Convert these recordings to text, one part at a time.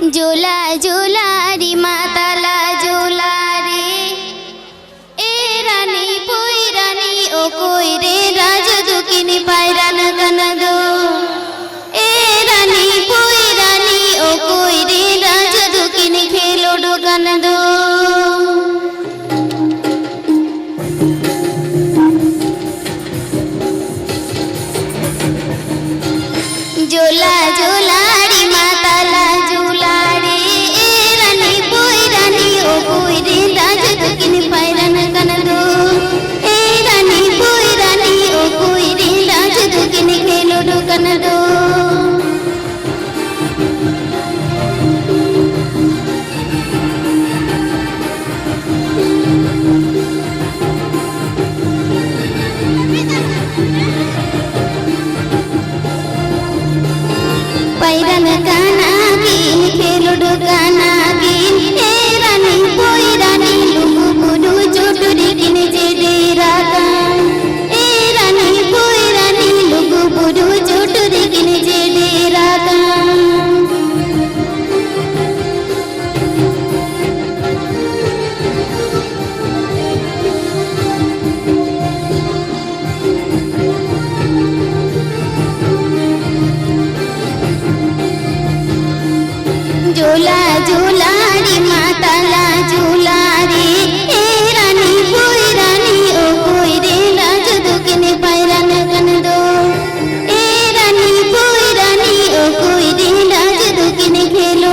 জোলা জোলারি মাতালা জোলারে এ রানী পই রানী, ও কই রে রাজ দুকিনি পায়রান কানদো এ রানী পই রানী, ও কই রে রাজ দুকিনি খেলো ডোকানদো জোলা জোলারি মাতালা জোলারি এ রানী কই রানী, ও কই রে রাজ দুকিনে পায়রান কানদো। এ রানী কই রানী, ও কই রে রাজ দুকিনে খেলো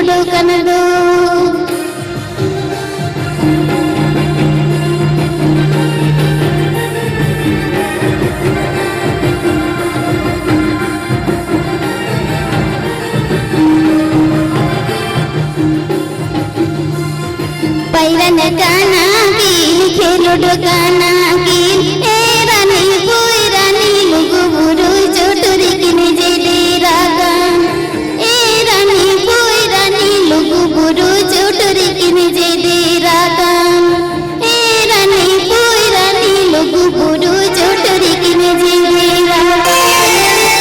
पैरन गाना गीन खेलुड गाना गीन